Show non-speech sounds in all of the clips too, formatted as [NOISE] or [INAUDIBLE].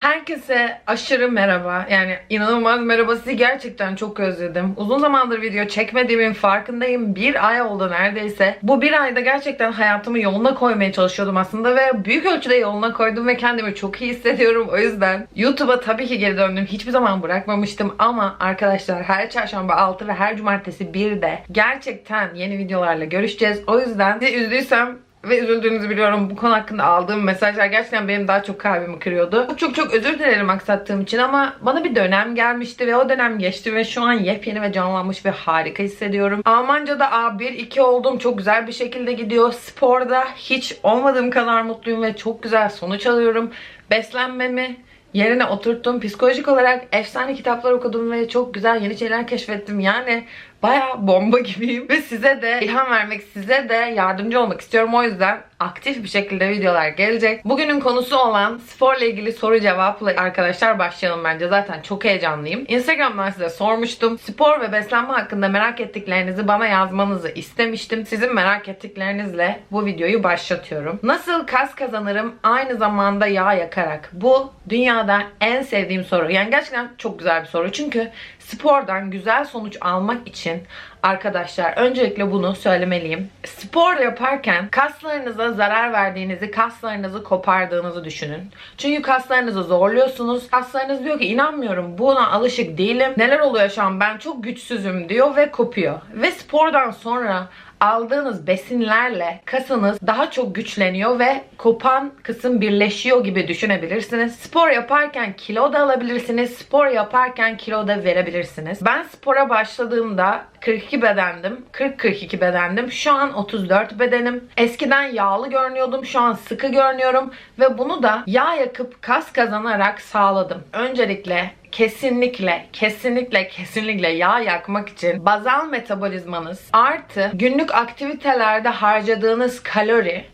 Herkese aşırı merhaba. Yani inanılmaz merhaba. Sizi gerçekten çok özledim. Uzun zamandır video çekmediğimin farkındayım. Bir ay oldu neredeyse. Bu bir ayda gerçekten hayatımı yoluna koymaya çalışıyordum aslında ve büyük ölçüde yoluna koydum ve kendimi çok iyi hissediyorum. O yüzden YouTube'a tabii ki geri döndüm. Hiçbir zaman bırakmamıştım ama arkadaşlar her çarşamba 6 ve her cumartesi 1'de gerçekten yeni videolarla görüşeceğiz. O yüzden sizi üzdüysem ve üzüldüğünüzü biliyorum. Bu konu hakkında aldığım mesajlar gerçekten benim daha çok kalbimi kırıyordu. Çok çok çok özür dilerim aksattığım için ama bana bir dönem gelmişti ve o dönem geçti ve şu an yepyeni ve canlanmış ve harika hissediyorum. Almanca'da A1-2 oldum. Çok güzel bir şekilde gidiyor. Sporda hiç olmadığım kadar mutluyum ve çok güzel sonuç alıyorum. Beslenmemi yerine oturttum. Psikolojik olarak efsane kitaplar okudum ve çok güzel yeni şeyler keşfettim. Yani Baya bomba gibiyim ve size de ilham vermek, size de yardımcı olmak istiyorum. O yüzden aktif bir şekilde videolar gelecek. Bugünün konusu olan sporla ilgili soru cevapla arkadaşlar başlayalım bence. Zaten çok heyecanlıyım. Instagram'dan size sormuştum. Spor ve beslenme hakkında merak ettiklerinizi bana yazmanızı istemiştim. Sizin merak ettiklerinizle bu videoyu başlatıyorum. Nasıl kas kazanırım aynı zamanda yağ yakarak? Bu dünyada en sevdiğim soru. Yani gerçekten çok güzel bir soru. Çünkü spordan güzel sonuç almak için arkadaşlar öncelikle bunu söylemeliyim. Spor yaparken kaslarınıza zarar verdiğinizi, kaslarınızı kopardığınızı düşünün. Çünkü kaslarınızı zorluyorsunuz. Kaslarınız diyor ki inanmıyorum buna alışık değilim. Neler oluyor şu an ben çok güçsüzüm diyor ve kopuyor. Ve spordan sonra aldığınız besinlerle kasınız daha çok güçleniyor ve kopan kısım birleşiyor gibi düşünebilirsiniz. Spor yaparken kilo da alabilirsiniz. Spor yaparken kilo da verebilirsiniz. Ben spora başladığımda 42 bedendim. 40-42 bedendim. Şu an 34 bedenim. Eskiden yağlı görünüyordum. Şu an sıkı görünüyorum. Ve bunu da yağ yakıp kas kazanarak sağladım. Öncelikle kesinlikle kesinlikle kesinlikle yağ yakmak için bazal metabolizmanız artı günlük aktivitelerde harcadığınız kalori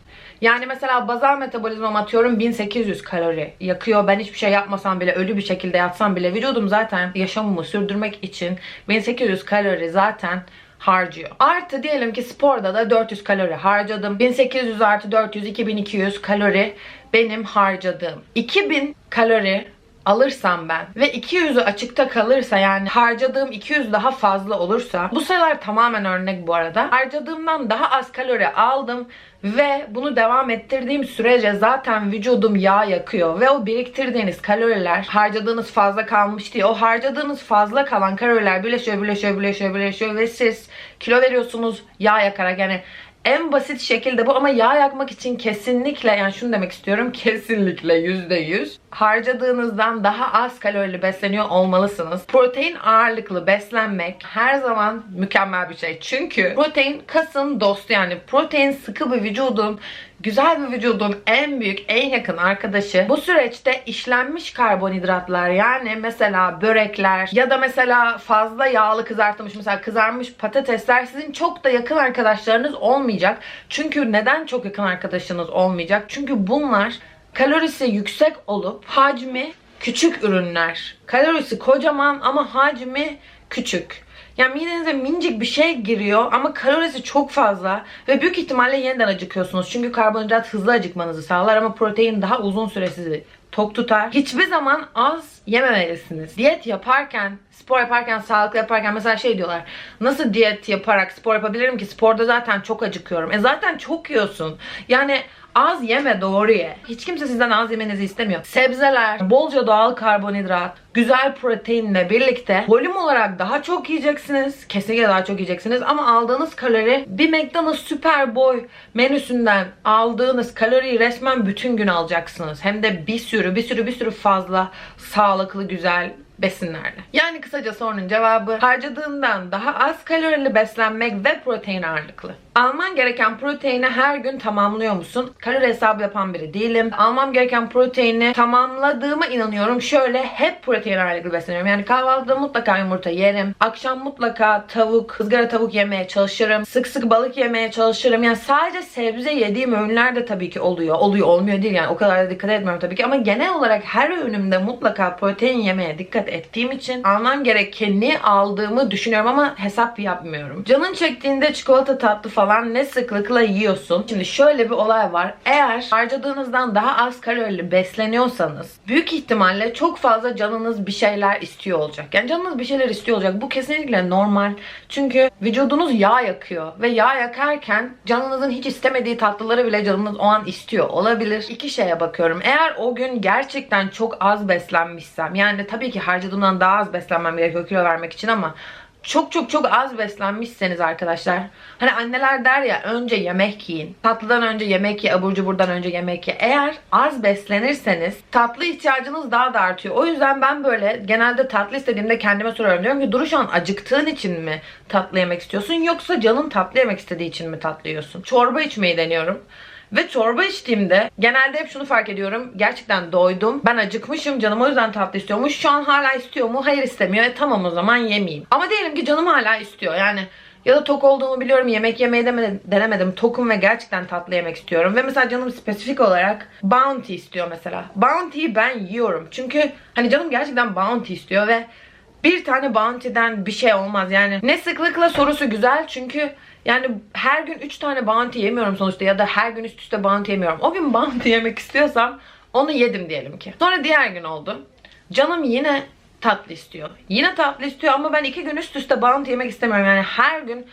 yani mesela bazal metabolizmam atıyorum 1800 kalori yakıyor. Ben hiçbir şey yapmasam bile ölü bir şekilde yatsam bile vücudum zaten yaşamımı sürdürmek için 1800 kalori zaten harcıyor. Artı diyelim ki sporda da 400 kalori harcadım. 1800 artı 400 2200 kalori benim harcadığım. 2000 kalori alırsam ben ve 200'ü açıkta kalırsa yani harcadığım 200 daha fazla olursa bu sayılar tamamen örnek bu arada. Harcadığımdan daha az kalori aldım ve bunu devam ettirdiğim sürece zaten vücudum yağ yakıyor ve o biriktirdiğiniz kaloriler harcadığınız fazla kalmış diye o harcadığınız fazla kalan kaloriler birleşiyor birleşiyor birleşiyor birleşiyor ve siz kilo veriyorsunuz yağ yakarak yani en basit şekilde bu ama yağ yakmak için kesinlikle yani şunu demek istiyorum kesinlikle yüzde yüz harcadığınızdan daha az kalorili besleniyor olmalısınız. Protein ağırlıklı beslenmek her zaman mükemmel bir şey. Çünkü protein kasın dostu yani protein sıkı bir vücudun güzel bir vücudun en büyük, en yakın arkadaşı. Bu süreçte işlenmiş karbonhidratlar yani mesela börekler ya da mesela fazla yağlı kızartılmış mesela kızarmış patatesler sizin çok da yakın arkadaşlarınız olmayacak. Çünkü neden çok yakın arkadaşınız olmayacak? Çünkü bunlar kalorisi yüksek olup hacmi küçük ürünler. Kalorisi kocaman ama hacmi küçük. Yani midenize minicik bir şey giriyor ama kalorisi çok fazla ve büyük ihtimalle yeniden acıkıyorsunuz. Çünkü karbonhidrat hızlı acıkmanızı sağlar ama protein daha uzun süre sizi tok tutar. Hiçbir zaman az yememelisiniz. Diyet yaparken, spor yaparken, sağlıklı yaparken mesela şey diyorlar. Nasıl diyet yaparak spor yapabilirim ki? Sporda zaten çok acıkıyorum. E zaten çok yiyorsun. Yani Az yeme doğru ye. Hiç kimse sizden az yemenizi istemiyor. Sebzeler, bolca doğal karbonhidrat, güzel proteinle birlikte volüm olarak daha çok yiyeceksiniz. Kesinlikle daha çok yiyeceksiniz ama aldığınız kalori bir McDonald's süper boy menüsünden aldığınız kaloriyi resmen bütün gün alacaksınız. Hem de bir sürü bir sürü bir sürü fazla sağlıklı güzel besinlerle. Yani kısaca sorunun cevabı harcadığından daha az kalorili beslenmek ve protein ağırlıklı. Alman gereken proteini her gün tamamlıyor musun? Kalori hesabı yapan biri değilim. Almam gereken proteini tamamladığıma inanıyorum. Şöyle hep protein ağırlıklı besleniyorum. Yani kahvaltıda mutlaka yumurta yerim. Akşam mutlaka tavuk, ızgara tavuk yemeye çalışırım. Sık sık balık yemeye çalışırım. Yani sadece sebze yediğim öğünler de tabii ki oluyor. Oluyor olmuyor değil yani o kadar da dikkat etmiyorum tabii ki. Ama genel olarak her öğünümde mutlaka protein yemeye dikkat dikkat ettiğim için almam gerekeni aldığımı düşünüyorum ama hesap yapmıyorum. Canın çektiğinde çikolata tatlı falan ne sıklıkla yiyorsun? Şimdi şöyle bir olay var. Eğer harcadığınızdan daha az kalorili besleniyorsanız büyük ihtimalle çok fazla canınız bir şeyler istiyor olacak. Yani canınız bir şeyler istiyor olacak. Bu kesinlikle normal. Çünkü vücudunuz yağ yakıyor ve yağ yakarken canınızın hiç istemediği tatlıları bile canınız o an istiyor olabilir. İki şeye bakıyorum. Eğer o gün gerçekten çok az beslenmişsem yani tabii ki harcadığımdan daha az beslenmem gerekiyor kilo vermek için ama çok çok çok az beslenmişseniz arkadaşlar. Hani anneler der ya önce yemek yiyin. Tatlıdan önce yemek ye, abur cuburdan önce yemek ye. Eğer az beslenirseniz tatlı ihtiyacınız daha da artıyor. O yüzden ben böyle genelde tatlı istediğimde kendime soruyorum. Diyorum ki Duru şu an acıktığın için mi tatlı yemek istiyorsun yoksa canın tatlı yemek istediği için mi tatlı yiyorsun? Çorba içmeyi deniyorum. Ve çorba içtiğimde genelde hep şunu fark ediyorum. Gerçekten doydum. Ben acıkmışım. Canım o yüzden tatlı istiyormuş. Şu an hala istiyor mu? Hayır istemiyor. E tamam o zaman yemeyeyim. Ama diyelim ki canım hala istiyor. Yani ya da tok olduğumu biliyorum. Yemek yemeyi de denemedim. Tokum ve gerçekten tatlı yemek istiyorum. Ve mesela canım spesifik olarak Bounty istiyor mesela. Bounty'yi ben yiyorum. Çünkü hani canım gerçekten Bounty istiyor ve bir tane Bounty'den bir şey olmaz. Yani ne sıklıkla sorusu güzel çünkü yani her gün 3 tane bounty yemiyorum sonuçta ya da her gün üst üste bounty yemiyorum. O gün bounty [LAUGHS] yemek istiyorsam onu yedim diyelim ki. Sonra diğer gün oldu. Canım yine tatlı istiyor. Yine tatlı istiyor ama ben iki gün üst üste bounty yemek istemiyorum. Yani her gün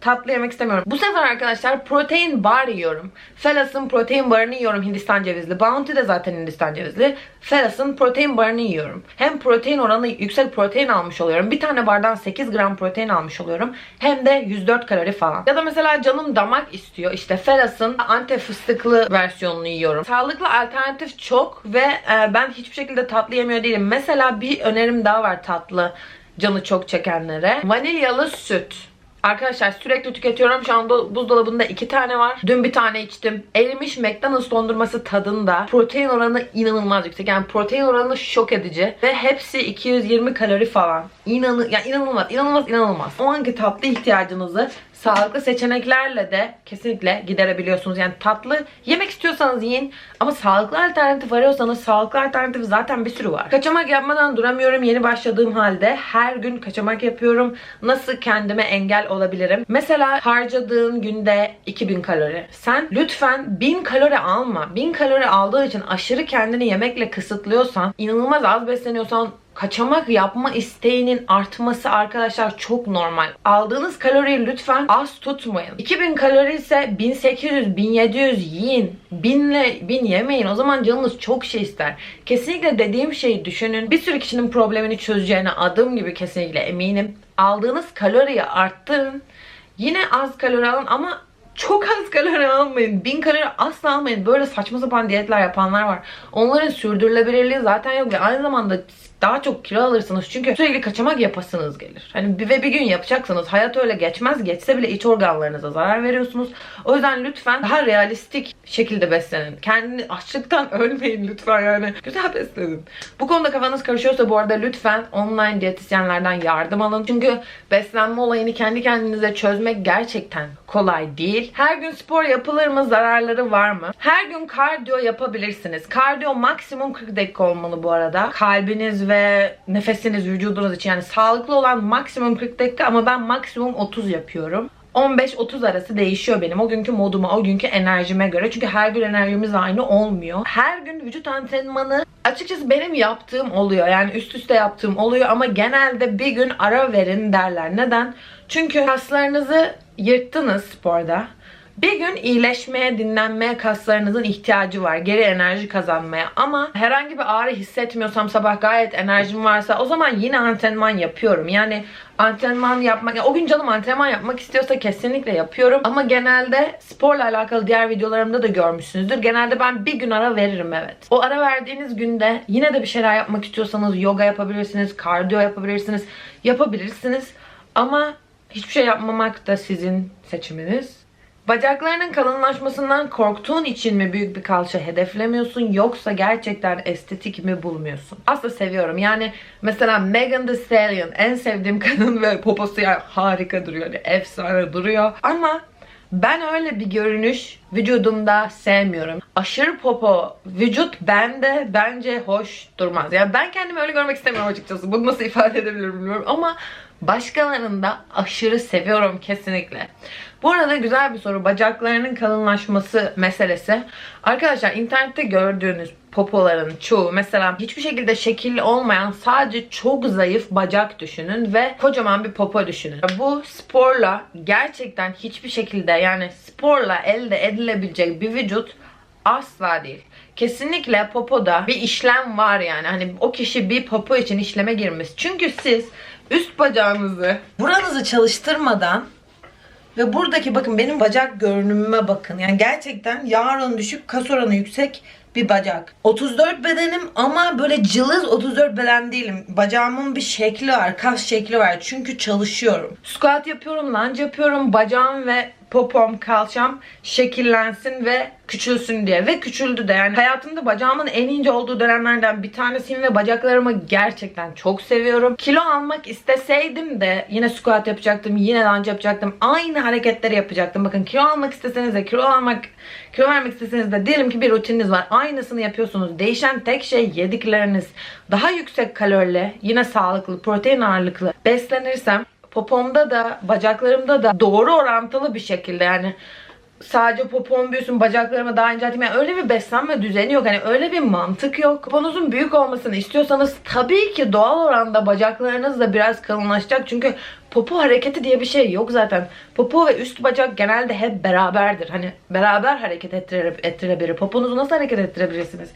tatlı yemek istemiyorum. Bu sefer arkadaşlar protein bar yiyorum. Felas'ın protein barını yiyorum Hindistan cevizli. Bounty de zaten Hindistan cevizli. Felas'ın protein barını yiyorum. Hem protein oranı yüksek protein almış oluyorum. Bir tane bardan 8 gram protein almış oluyorum. Hem de 104 kalori falan. Ya da mesela canım damak istiyor. İşte Felas'ın antep fıstıklı versiyonunu yiyorum. Sağlıklı alternatif çok ve e, ben hiçbir şekilde tatlı yemiyor değilim. Mesela bir önerim daha var tatlı canı çok çekenlere. Vanilyalı süt. Arkadaşlar sürekli tüketiyorum. Şu anda buzdolabında iki tane var. Dün bir tane içtim. Erimiş McDonald's dondurması tadında. Protein oranı inanılmaz yüksek. Yani protein oranı şok edici. Ve hepsi 220 kalori falan. İnanı, yani inanılmaz, inanılmaz, inanılmaz. O anki tatlı ihtiyacınızı sağlıklı seçeneklerle de kesinlikle giderebiliyorsunuz. Yani tatlı yemek istiyorsanız yiyin ama sağlıklı alternatif arıyorsanız sağlıklı alternatif zaten bir sürü var. Kaçamak yapmadan duramıyorum yeni başladığım halde. Her gün kaçamak yapıyorum. Nasıl kendime engel olabilirim? Mesela harcadığın günde 2000 kalori. Sen lütfen 1000 kalori alma. 1000 kalori aldığı için aşırı kendini yemekle kısıtlıyorsan, inanılmaz az besleniyorsan kaçamak yapma isteğinin artması arkadaşlar çok normal. Aldığınız kaloriyi lütfen az tutmayın. 2000 kalori ise 1800, 1700 yiyin. 1000 ile 1000 yemeyin. O zaman canınız çok şey ister. Kesinlikle dediğim şeyi düşünün. Bir sürü kişinin problemini çözeceğine adım gibi kesinlikle eminim. Aldığınız kaloriyi arttırın. Yine az kalori alın ama çok az kalori almayın. Bin kalori asla almayın. Böyle saçma sapan diyetler yapanlar var. Onların sürdürülebilirliği zaten yok. Ve aynı zamanda daha çok kilo alırsınız. Çünkü sürekli kaçamak yapasınız gelir. Hani bir ve bir gün yapacaksınız. Hayat öyle geçmez. Geçse bile iç organlarınıza zarar veriyorsunuz. O yüzden lütfen daha realistik şekilde beslenin. Kendini açlıktan [LAUGHS] ölmeyin lütfen yani. Güzel beslenin. Bu konuda kafanız karışıyorsa bu arada lütfen online diyetisyenlerden yardım alın. Çünkü beslenme olayını kendi kendinize çözmek gerçekten kolay değil. Her gün spor yapılır mı? Zararları var mı? Her gün kardiyo yapabilirsiniz. Kardiyo maksimum 40 dakika olmalı bu arada. Kalbiniz ve nefesiniz vücudunuz için yani sağlıklı olan maksimum 40 dakika ama ben maksimum 30 yapıyorum. 15-30 arası değişiyor benim. O günkü moduma, o günkü enerjime göre. Çünkü her gün enerjimiz aynı olmuyor. Her gün vücut antrenmanı açıkçası benim yaptığım oluyor. Yani üst üste yaptığım oluyor ama genelde bir gün ara verin derler. Neden? Çünkü kaslarınızı yırttınız sporda. Bir gün iyileşmeye, dinlenmeye kaslarınızın ihtiyacı var. Geri enerji kazanmaya. Ama herhangi bir ağrı hissetmiyorsam sabah gayet enerjim varsa o zaman yine antrenman yapıyorum. Yani antrenman yapmak, yani o gün canım antrenman yapmak istiyorsa kesinlikle yapıyorum. Ama genelde sporla alakalı diğer videolarımda da görmüşsünüzdür. Genelde ben bir gün ara veririm evet. O ara verdiğiniz günde yine de bir şeyler yapmak istiyorsanız yoga yapabilirsiniz, kardiyo yapabilirsiniz, yapabilirsiniz. Ama hiçbir şey yapmamak da sizin seçiminiz. Bacaklarının kalınlaşmasından korktuğun için mi büyük bir kalça hedeflemiyorsun yoksa gerçekten estetik mi bulmuyorsun? Aslında seviyorum. Yani mesela Megan Thee Stallion en sevdiğim [LAUGHS] kadın ve poposu yani harika duruyor. Yani efsane duruyor. Ama Ben öyle bir görünüş vücudumda sevmiyorum. Aşırı popo vücut bende bence hoş durmaz. Yani ben kendimi öyle görmek istemiyorum açıkçası. Bunu nasıl ifade edebilirim bilmiyorum ama başkalarında aşırı seviyorum kesinlikle. Bu arada güzel bir soru. Bacaklarının kalınlaşması meselesi. Arkadaşlar internette gördüğünüz popoların çoğu mesela hiçbir şekilde şekilli olmayan sadece çok zayıf bacak düşünün ve kocaman bir popo düşünün. Bu sporla gerçekten hiçbir şekilde yani sporla elde edilebilecek bir vücut asla değil. Kesinlikle popoda bir işlem var yani. Hani o kişi bir popo için işleme girmiş. Çünkü siz üst bacağınızı buranızı çalıştırmadan ve buradaki bakın benim bacak görünümüme bakın. Yani gerçekten yağ oranı düşük, kas oranı yüksek bir bacak. 34 bedenim ama böyle cılız 34 beden değilim. Bacağımın bir şekli var, kas şekli var. Çünkü çalışıyorum. Squat yapıyorum, lunge yapıyorum. Bacağım ve popom, kalçam şekillensin ve küçülsün diye. Ve küçüldü de yani hayatımda bacağımın en ince olduğu dönemlerden bir tanesiyim ve bacaklarımı gerçekten çok seviyorum. Kilo almak isteseydim de yine squat yapacaktım, yine lunge yapacaktım. Aynı hareketleri yapacaktım. Bakın kilo almak isteseniz de kilo almak kilo vermek isteseniz de diyelim ki bir rutininiz var. Aynısını yapıyorsunuz. Değişen tek şey yedikleriniz. Daha yüksek kalorili, yine sağlıklı, protein ağırlıklı beslenirsem popomda da bacaklarımda da doğru orantılı bir şekilde yani sadece popom büyüsün bacaklarımı daha incelteyim. Yani öyle bir beslenme düzeni yok. Hani öyle bir mantık yok. Poponuzun büyük olmasını istiyorsanız tabii ki doğal oranda bacaklarınız da biraz kalınlaşacak. Çünkü popo hareketi diye bir şey yok zaten. Popo ve üst bacak genelde hep beraberdir. Hani beraber hareket ettire, ettirebilir. Poponuzu nasıl hareket ettirebilirsiniz?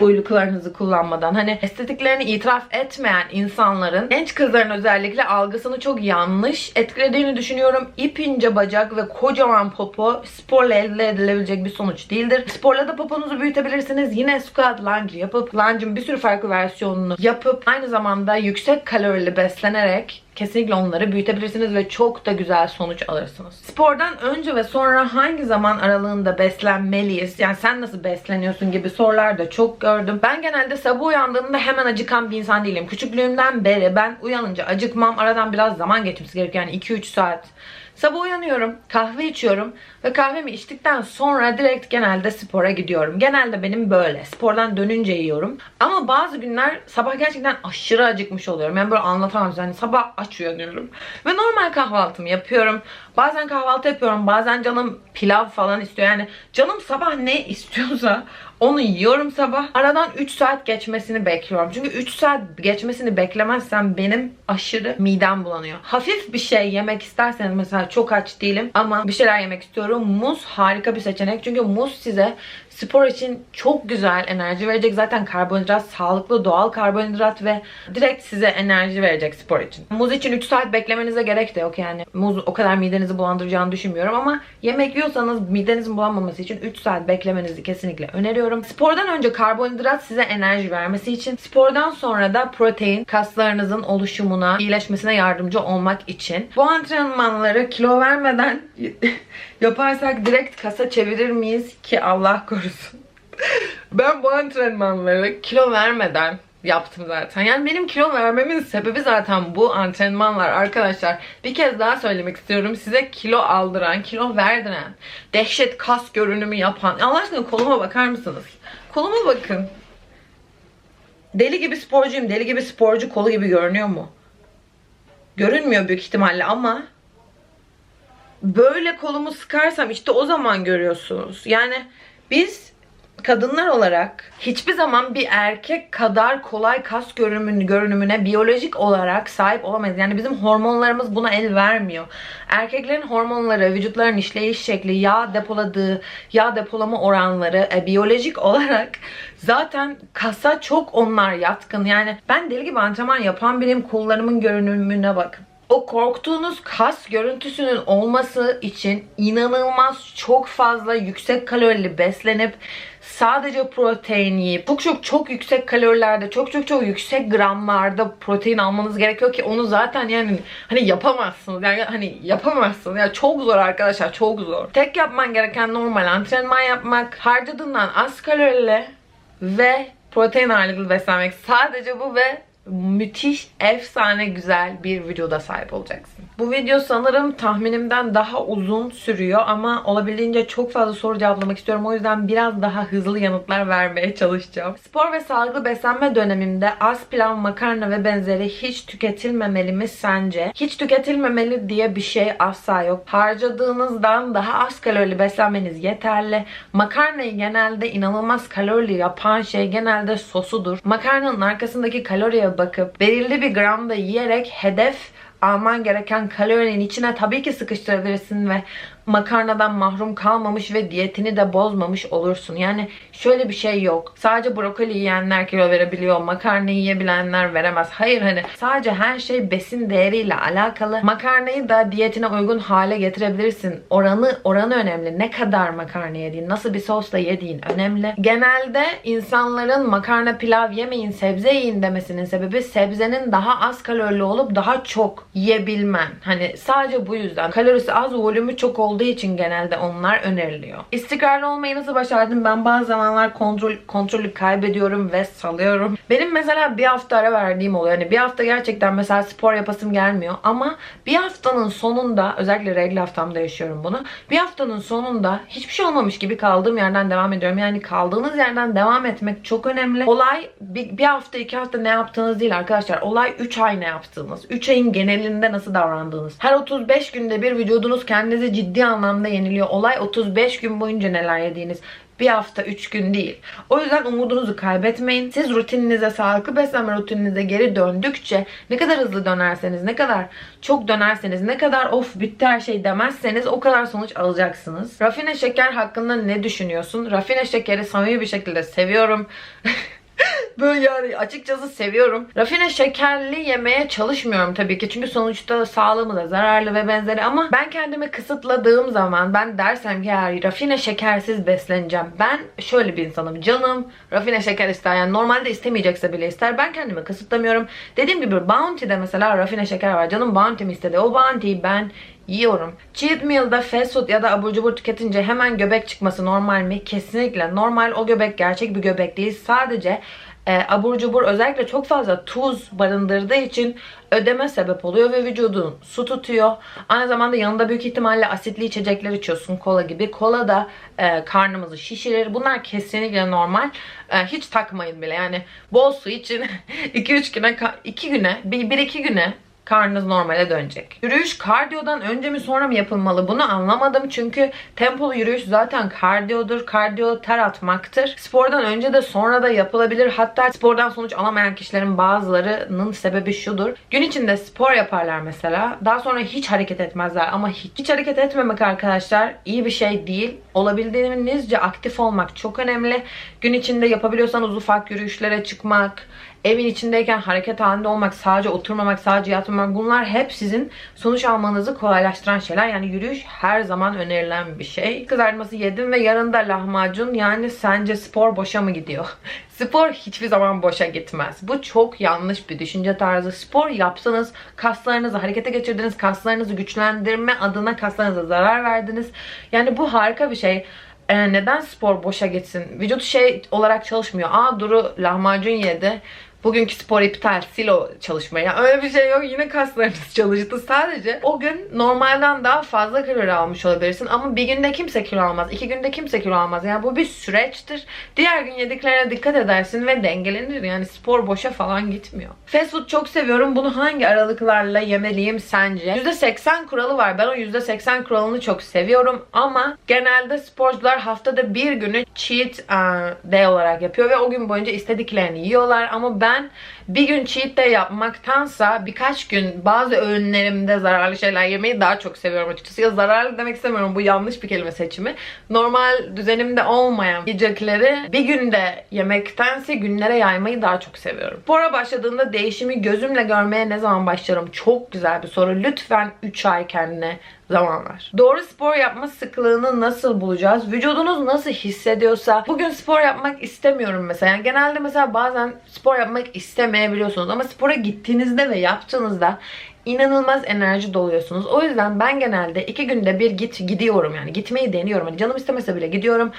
Buyruklarınızı kullanmadan hani estetiklerini itiraf etmeyen insanların genç kızların özellikle algısını çok yanlış etkilediğini düşünüyorum. İp ince bacak ve kocaman popo sporla elde edilebilecek bir sonuç değildir. Sporla da poponuzu büyütebilirsiniz. Yine squat lunge yapıp lunge'ın bir sürü farklı versiyonunu yapıp aynı zamanda yüksek kalorili beslenerek Kesinlikle onları büyütebilirsiniz ve çok da güzel sonuç alırsınız. Spordan önce ve sonra hangi zaman aralığında beslenmeliyiz? Yani sen nasıl besleniyorsun gibi sorular da çok gördüm. Ben genelde sabah uyandığımda hemen acıkan bir insan değilim. Küçüklüğümden beri ben uyanınca acıkmam. Aradan biraz zaman geçmesi gerekiyor. Yani 2-3 saat Sabah uyanıyorum, kahve içiyorum ve kahvemi içtikten sonra direkt genelde spora gidiyorum. Genelde benim böyle. Spordan dönünce yiyorum. Ama bazı günler sabah gerçekten aşırı acıkmış oluyorum. Yani böyle anlatamam. Hani sabah aç uyanıyorum. Ve normal kahvaltımı yapıyorum. Bazen kahvaltı yapıyorum. Bazen canım pilav falan istiyor. Yani canım sabah ne istiyorsa onu yiyorum sabah. Aradan 3 saat geçmesini bekliyorum. Çünkü 3 saat geçmesini beklemezsem benim aşırı midem bulanıyor. Hafif bir şey yemek isterseniz mesela çok aç değilim ama bir şeyler yemek istiyorum. Muz harika bir seçenek. Çünkü muz size spor için çok güzel enerji verecek. Zaten karbonhidrat sağlıklı doğal karbonhidrat ve direkt size enerji verecek spor için. Muz için 3 saat beklemenize gerek de yok yani. Muz o kadar midenizi bulandıracağını düşünmüyorum ama yemek yiyorsanız midenizin bulanmaması için 3 saat beklemenizi kesinlikle öneriyorum. Spordan önce karbonhidrat size enerji vermesi için, spordan sonra da protein kaslarınızın oluşumuna, iyileşmesine yardımcı olmak için. Bu antrenmanları kilo vermeden [LAUGHS] yaparsak direkt kasa çevirir miyiz ki Allah korusun. Ben bu antrenmanları kilo vermeden yaptım zaten. Yani benim kilo vermemin sebebi zaten bu antrenmanlar arkadaşlar. Bir kez daha söylemek istiyorum. Size kilo aldıran, kilo verdiren, dehşet kas görünümü yapan. Allah aşkına koluma bakar mısınız? Koluma bakın. Deli gibi sporcuyum. Deli gibi sporcu kolu gibi görünüyor mu? Görünmüyor büyük ihtimalle ama böyle kolumu sıkarsam işte o zaman görüyorsunuz. Yani biz kadınlar olarak hiçbir zaman bir erkek kadar kolay kas görünümüne, görünümüne biyolojik olarak sahip olamayız. Yani bizim hormonlarımız buna el vermiyor. Erkeklerin hormonları, vücutların işleyiş şekli, yağ depoladığı, yağ depolama oranları e, biyolojik olarak zaten kasa çok onlar yatkın. Yani ben deli gibi antrenman yapan biriyim. Kollarımın görünümüne bakın o korktuğunuz kas görüntüsünün olması için inanılmaz çok fazla yüksek kalorili beslenip sadece protein yiyip çok çok çok yüksek kalorilerde çok çok çok yüksek gramlarda protein almanız gerekiyor ki onu zaten yani hani yapamazsınız. Yani hani yapamazsınız. Yani çok zor arkadaşlar çok zor. Tek yapman gereken normal antrenman yapmak. Harcadığından az kalorili ve protein ağırlıklı beslenmek. Sadece bu ve müthiş, efsane güzel bir videoda sahip olacaksın. Bu video sanırım tahminimden daha uzun sürüyor ama olabildiğince çok fazla soru cevaplamak istiyorum. O yüzden biraz daha hızlı yanıtlar vermeye çalışacağım. Spor ve sağlıklı beslenme döneminde az pilav, makarna ve benzeri hiç tüketilmemeli mi sence? Hiç tüketilmemeli diye bir şey asla yok. Harcadığınızdan daha az kalorili beslenmeniz yeterli. Makarnayı genelde inanılmaz kalorili yapan şey genelde sosudur. Makarnanın arkasındaki kaloriye bakıp belirli bir gramda yiyerek hedef alman gereken kalorinin içine tabii ki sıkıştırabilirsin ve makarnadan mahrum kalmamış ve diyetini de bozmamış olursun. Yani şöyle bir şey yok. Sadece brokoli yiyenler kilo verebiliyor. Makarna yiyebilenler veremez. Hayır hani sadece her şey besin değeriyle alakalı. Makarnayı da diyetine uygun hale getirebilirsin. Oranı oranı önemli. Ne kadar makarna yediğin, nasıl bir sosla yediğin önemli. Genelde insanların makarna pilav yemeyin, sebze yiyin demesinin sebebi sebzenin daha az kalorili olup daha çok yiyebilmen. Hani sadece bu yüzden. Kalorisi az, volümü çok olduğu için genelde onlar öneriliyor. İstikrarlı olmayı nasıl başardım? Ben bazı zamanlar kontrol kontrolü kaybediyorum ve salıyorum. Benim mesela bir hafta ara verdiğim oluyor. Yani bir hafta gerçekten mesela spor yapasım gelmiyor ama bir haftanın sonunda özellikle regl haftamda yaşıyorum bunu. Bir haftanın sonunda hiçbir şey olmamış gibi kaldığım yerden devam ediyorum. Yani kaldığınız yerden devam etmek çok önemli. Olay bir, bir hafta iki hafta ne yaptığınız değil arkadaşlar. Olay 3 ay ne yaptığınız. 3 ayın genelinde nasıl davrandığınız. Her 35 günde bir vücudunuz kendinizi ciddi anlamda yeniliyor. Olay 35 gün boyunca neler yediğiniz. Bir hafta, üç gün değil. O yüzden umudunuzu kaybetmeyin. Siz rutininize, sağlıklı beslenme rutininize geri döndükçe ne kadar hızlı dönerseniz, ne kadar çok dönerseniz, ne kadar of bitti her şey demezseniz o kadar sonuç alacaksınız. Rafine şeker hakkında ne düşünüyorsun? Rafine şekeri samimi bir şekilde seviyorum. [LAUGHS] [LAUGHS] Böyle yani açıkçası seviyorum. Rafine şekerli yemeye çalışmıyorum tabii ki. Çünkü sonuçta sağlığımı da zararlı ve benzeri ama ben kendimi kısıtladığım zaman ben dersem ki ya rafine şekersiz besleneceğim. Ben şöyle bir insanım. Canım rafine şeker ister. Yani normalde istemeyecekse bile ister. Ben kendimi kısıtlamıyorum. Dediğim gibi Bounty'de mesela rafine şeker var. Canım Bounty mi istedi? O Bounty'yi ben yiyorum. Cheat meal'da fast food ya da abur cubur tüketince hemen göbek çıkması normal mi? Kesinlikle normal. O göbek gerçek bir göbek değil. Sadece e, abur cubur özellikle çok fazla tuz barındırdığı için ödeme sebep oluyor ve vücudun su tutuyor. Aynı zamanda yanında büyük ihtimalle asitli içecekler içiyorsun kola gibi. Kola da e, karnımızı şişirir. Bunlar kesinlikle normal. E, hiç takmayın bile. Yani bol su için [LAUGHS] 2-3 güne 2 güne 1-2 güne karnınız normale dönecek. Yürüyüş kardiyodan önce mi sonra mı yapılmalı bunu anlamadım. Çünkü tempolu yürüyüş zaten kardiyodur. Kardiyo ter atmaktır. Spordan önce de sonra da yapılabilir. Hatta spordan sonuç alamayan kişilerin bazılarının sebebi şudur. Gün içinde spor yaparlar mesela. Daha sonra hiç hareket etmezler. Ama hiç, hiç hareket etmemek arkadaşlar iyi bir şey değil. Olabildiğinizce aktif olmak çok önemli. Gün içinde yapabiliyorsanız ufak yürüyüşlere çıkmak, evin içindeyken hareket halinde olmak, sadece oturmamak, sadece yatmamak bunlar hep sizin sonuç almanızı kolaylaştıran şeyler. Yani yürüyüş her zaman önerilen bir şey. Kızartması yedim ve yarın da lahmacun. Yani sence spor boşa mı gidiyor? [LAUGHS] Spor hiçbir zaman boşa gitmez. Bu çok yanlış bir düşünce tarzı. Spor yapsanız kaslarınızı harekete geçirdiniz. Kaslarınızı güçlendirme adına kaslarınıza zarar verdiniz. Yani bu harika bir şey ee, neden spor boşa gitsin? Vücut şey olarak çalışmıyor. Aa Duru lahmacun yedi. Bugünkü spor iptal, sil o çalışmayı. Yani öyle bir şey yok. Yine kaslarınız [LAUGHS] çalıştı. Sadece o gün normalden daha fazla kalori almış olabilirsin. Ama bir günde kimse kilo almaz. iki günde kimse kilo almaz. Yani bu bir süreçtir. Diğer gün yediklerine dikkat edersin ve dengelenir. Yani spor boşa falan gitmiyor. Fast food çok seviyorum. Bunu hangi aralıklarla yemeliyim sence? %80 kuralı var. Ben o %80 kuralını çok seviyorum. Ama genelde sporcular haftada bir günü cheat day olarak yapıyor ve o gün boyunca istediklerini yiyorlar. Ama ben ben bir gün cheat day yapmaktansa birkaç gün bazı öğünlerimde zararlı şeyler yemeyi daha çok seviyorum açıkçası. Ya zararlı demek istemiyorum bu yanlış bir kelime seçimi. Normal düzenimde olmayan yiyecekleri bir günde yemektense günlere yaymayı daha çok seviyorum. Spora başladığında değişimi gözümle görmeye ne zaman başlarım? Çok güzel bir soru. Lütfen 3 ay kendine zaman var. Doğru spor yapma sıklığını nasıl bulacağız? Vücudunuz nasıl hissediyorsa bugün spor yapmak istemiyorum mesela. Yani genelde mesela bazen spor yapmak istemeyebiliyorsunuz ama spora gittiğinizde ve yaptığınızda inanılmaz enerji doluyorsunuz. O yüzden ben genelde iki günde bir git gidiyorum yani gitmeyi deniyorum. Hani canım istemese bile gidiyorum.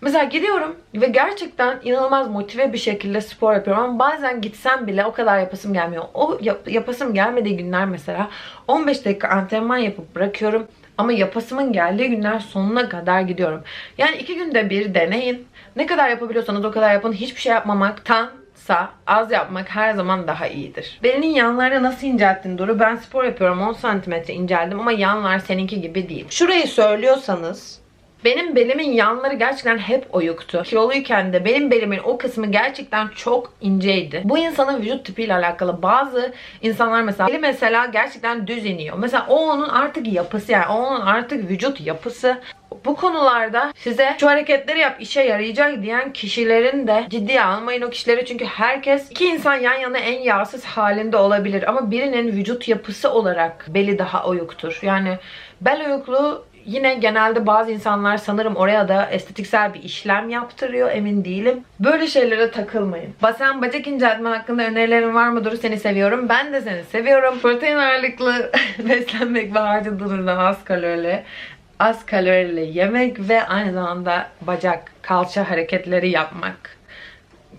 Mesela gidiyorum ve gerçekten inanılmaz motive bir şekilde spor yapıyorum ama bazen gitsem bile o kadar yapasım gelmiyor. O yap- yapasım gelmediği günler mesela 15 dakika antrenman yapıp bırakıyorum. Ama yapasımın geldiği günler sonuna kadar gidiyorum. Yani iki günde bir deneyin. Ne kadar yapabiliyorsanız o kadar yapın. Hiçbir şey yapmamaktansa az yapmak her zaman daha iyidir. Belinin yanlarını nasıl incelttin Duru? Ben spor yapıyorum 10 santimetre inceldim ama yanlar seninki gibi değil. Şurayı söylüyorsanız benim belimin yanları gerçekten hep oyuktu. Kiloluyken de benim belimin o kısmı gerçekten çok inceydi. Bu insanın vücut tipiyle alakalı. Bazı insanlar mesela beli mesela gerçekten düz iniyor. Mesela o onun artık yapısı yani o onun artık vücut yapısı. Bu konularda size şu hareketleri yap işe yarayacak diyen kişilerin de ciddiye almayın o kişileri çünkü herkes iki insan yan yana en yağsız halinde olabilir ama birinin vücut yapısı olarak beli daha oyuktur. Yani bel oyukluğu Yine genelde bazı insanlar sanırım oraya da estetiksel bir işlem yaptırıyor emin değilim. Böyle şeylere takılmayın. Basen bacak inceltmen hakkında önerilerin var mıdır? Seni seviyorum. Ben de seni seviyorum. Protein ağırlıklı [LAUGHS] beslenmek ve harcadığınızdan az kalorili az kalorili yemek ve aynı zamanda bacak, kalça hareketleri yapmak.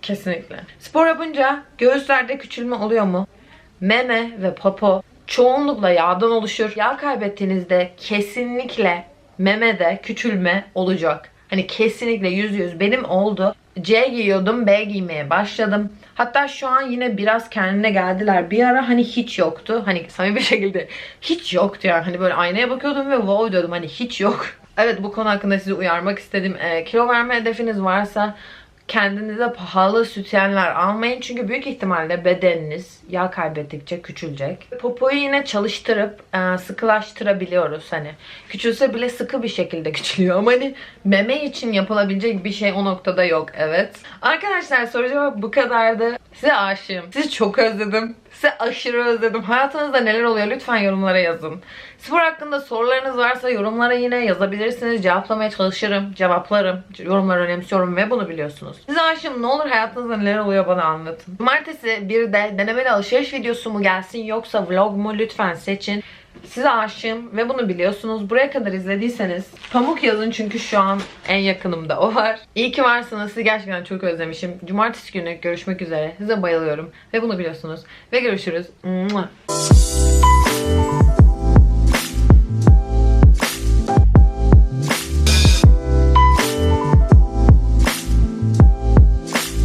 Kesinlikle. Spor yapınca göğüslerde küçülme oluyor mu? Meme ve popo çoğunlukla yağdan oluşur. Yağ kaybettiğinizde kesinlikle memede küçülme olacak. Hani kesinlikle yüz yüz benim oldu. C giyiyordum, B giymeye başladım. Hatta şu an yine biraz kendine geldiler. Bir ara hani hiç yoktu. Hani samimi bir şekilde hiç yoktu yani. Hani böyle aynaya bakıyordum ve wow diyordum hani hiç yok. Evet bu konu hakkında sizi uyarmak istedim. Ee, kilo verme hedefiniz varsa kendinize pahalı sütyenler almayın. Çünkü büyük ihtimalle bedeniniz yağ kaybettikçe küçülecek. Popoyu yine çalıştırıp e, sıkılaştırabiliyoruz hani. Küçülse bile sıkı bir şekilde [LAUGHS] küçülüyor. Ama hani meme için yapılabilecek bir şey o noktada yok. Evet. Arkadaşlar soru cevap bu kadardı. Size aşığım. Sizi çok özledim. Size aşırı özledim. Hayatınızda neler oluyor lütfen yorumlara yazın. Spor hakkında sorularınız varsa yorumlara yine yazabilirsiniz. Cevaplamaya çalışırım. Cevaplarım. Yorumları önemsiyorum ve bunu biliyorsunuz. Size aşığım ne olur hayatınızda neler oluyor bana anlatın. Cumartesi bir de denemeli alışveriş videosu mu gelsin yoksa vlog mu lütfen seçin. Size aşığım ve bunu biliyorsunuz. Buraya kadar izlediyseniz pamuk yazın çünkü şu an en yakınımda o var. İyi ki varsınız. Sizi gerçekten çok özlemişim. Cumartesi günü görüşmek üzere. Size bayılıyorum ve bunu biliyorsunuz. Ve görüşürüz.